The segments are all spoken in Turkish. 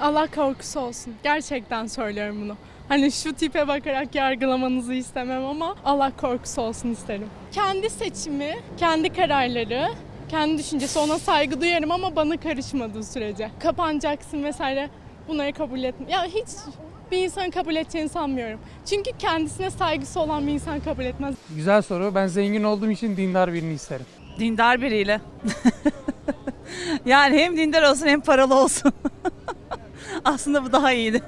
Allah korkusu olsun. Gerçekten söylüyorum bunu. Hani şu tipe bakarak yargılamanızı istemem ama Allah korkusu olsun isterim. Kendi seçimi, kendi kararları, kendi düşüncesi ona saygı duyarım ama bana karışmadığı sürece. Kapanacaksın vesaire bunları kabul etme. Ya hiç bir insan kabul edeceğini sanmıyorum. Çünkü kendisine saygısı olan bir insan kabul etmez. Güzel soru. Ben zengin olduğum için dindar birini isterim. Dindar biriyle. yani hem dindar olsun hem paralı olsun. Aslında bu daha iyiydi.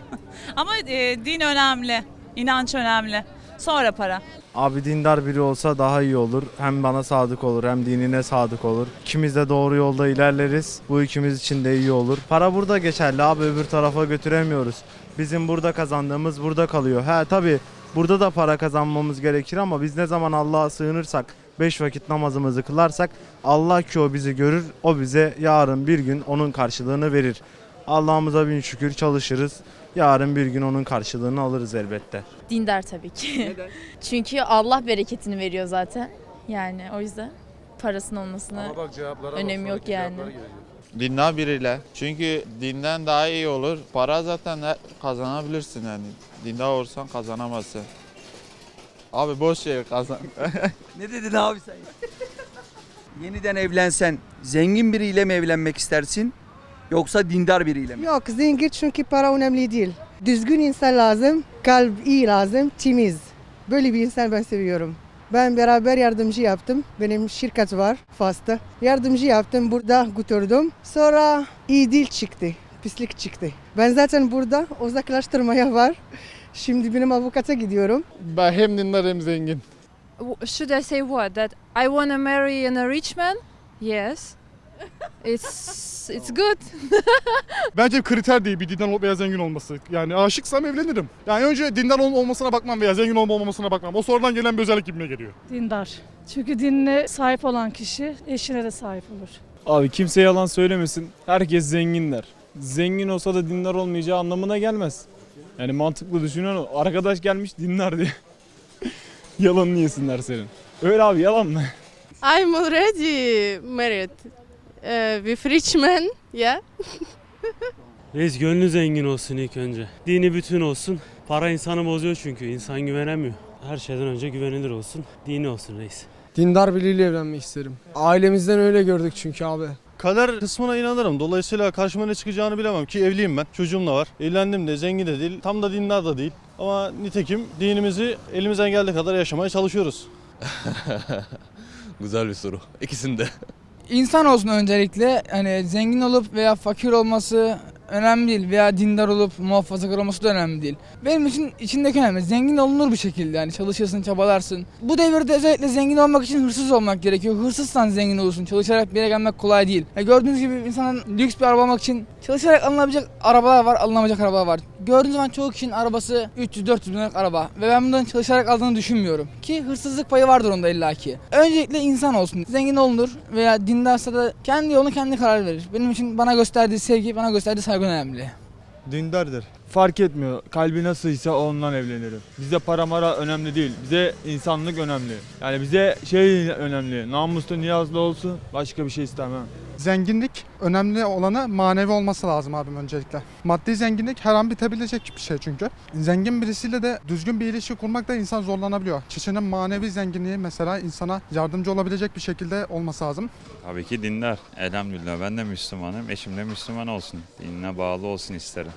Ama e, din önemli, inanç önemli. Sonra para. Abi dindar biri olsa daha iyi olur. Hem bana sadık olur hem dinine sadık olur. İkimiz de doğru yolda ilerleriz. Bu ikimiz için de iyi olur. Para burada geçerli abi öbür tarafa götüremiyoruz. Bizim burada kazandığımız burada kalıyor. He tabi burada da para kazanmamız gerekir ama biz ne zaman Allah'a sığınırsak, beş vakit namazımızı kılarsak Allah ki o bizi görür, o bize yarın bir gün onun karşılığını verir. Allah'ımıza bin şükür çalışırız. Yarın bir gün onun karşılığını alırız elbette. Dindar tabii ki. Çünkü Allah bereketini veriyor zaten. Yani o yüzden parasının olmasına önemi yok yani. Dindar biriyle. Çünkü dinden daha iyi olur. Para zaten he- kazanabilirsin yani. Dindar olsan kazanamazsın. Abi boş ver kazan. Ne dedin abi sen? Yeniden evlensen zengin biriyle mi evlenmek istersin yoksa dindar biriyle mi? Yok zengin çünkü para önemli değil. Düzgün insan lazım, kalp iyi lazım, temiz. Böyle bir insan ben seviyorum. Ben beraber yardımcı yaptım. Benim şirket var Fas'ta. Yardımcı yaptım burada götürdüm. Sonra iyi dil çıktı, pislik çıktı. Ben zaten burada uzaklaştırmaya var. Şimdi benim avukata gidiyorum. Ben hem dindar hem zengin. Should I say what? That I want to marry in a rich man? Yes. It's it's good. Bence kriter değil bir dindar olup veya zengin olması. Yani aşıksam evlenirim. Yani önce dindar ol- olmasına bakmam veya zengin olma olmamasına bakmam. O sonradan gelen bir özellik gibime geliyor. Dindar. Çünkü dinine sahip olan kişi eşine de sahip olur. Abi kimse yalan söylemesin. Herkes zengin der. Zengin olsa da dindar olmayacağı anlamına gelmez. Yani mantıklı düşünün o. Arkadaş gelmiş dinler diye. Yalanını yesinler senin. Öyle abi yalan mı? I'm already married uh, with rich man. Yeah. Reis gönlü zengin olsun ilk önce. Dini bütün olsun. Para insanı bozuyor çünkü. insan güvenemiyor. Her şeyden önce güvenilir olsun. Dini olsun reis. Dindar biriyle evlenmek isterim. Ailemizden öyle gördük çünkü abi. Kader kısmına inanırım. Dolayısıyla karşıma ne çıkacağını bilemem ki evliyim ben. Çocuğum da var. Evlendim de zengin de değil. Tam da dindar da değil. Ama nitekim dinimizi elimizden geldiği kadar yaşamaya çalışıyoruz. Güzel bir soru. İkisinde. İnsan olsun öncelikle. Hani zengin olup veya fakir olması önemli değil. Veya dindar olup muhafazakar olması da önemli değil. Benim için içindeki önemli. Zengin olunur bir şekilde yani çalışırsın, çabalarsın. Bu devirde özellikle zengin olmak için hırsız olmak gerekiyor. Hırsızsan zengin olursun. Çalışarak bir yere gelmek kolay değil. Ya gördüğünüz gibi insanın lüks bir araba almak için çalışarak alınabilecek arabalar var, alınamayacak arabalar var. Gördüğünüz zaman çoğu kişinin arabası 300-400 bin liralık araba. Ve ben bundan çalışarak aldığını düşünmüyorum. Ki hırsızlık payı vardır onda illaki. Öncelikle insan olsun. Zengin olunur veya dindarsa da kendi yolunu kendi karar verir. Benim için bana gösterdiği sevgi, bana gösterdiği saygı önemli. Dindardır. Fark etmiyor. Kalbi nasılsa ondan evlenirim. Bize para mara önemli değil. Bize insanlık önemli. Yani bize şey önemli. Namuslu niyazlı olsun. Başka bir şey istemem. Zenginlik önemli olanı manevi olması lazım abim öncelikle. Maddi zenginlik her an bitebilecek bir şey çünkü. Zengin birisiyle de düzgün bir ilişki kurmakta insan zorlanabiliyor. Kişinin manevi zenginliği mesela insana yardımcı olabilecek bir şekilde olması lazım. Tabii ki dindar. Elhamdülillah ben de Müslümanım. Eşim de Müslüman olsun. Dinine bağlı olsun isterim.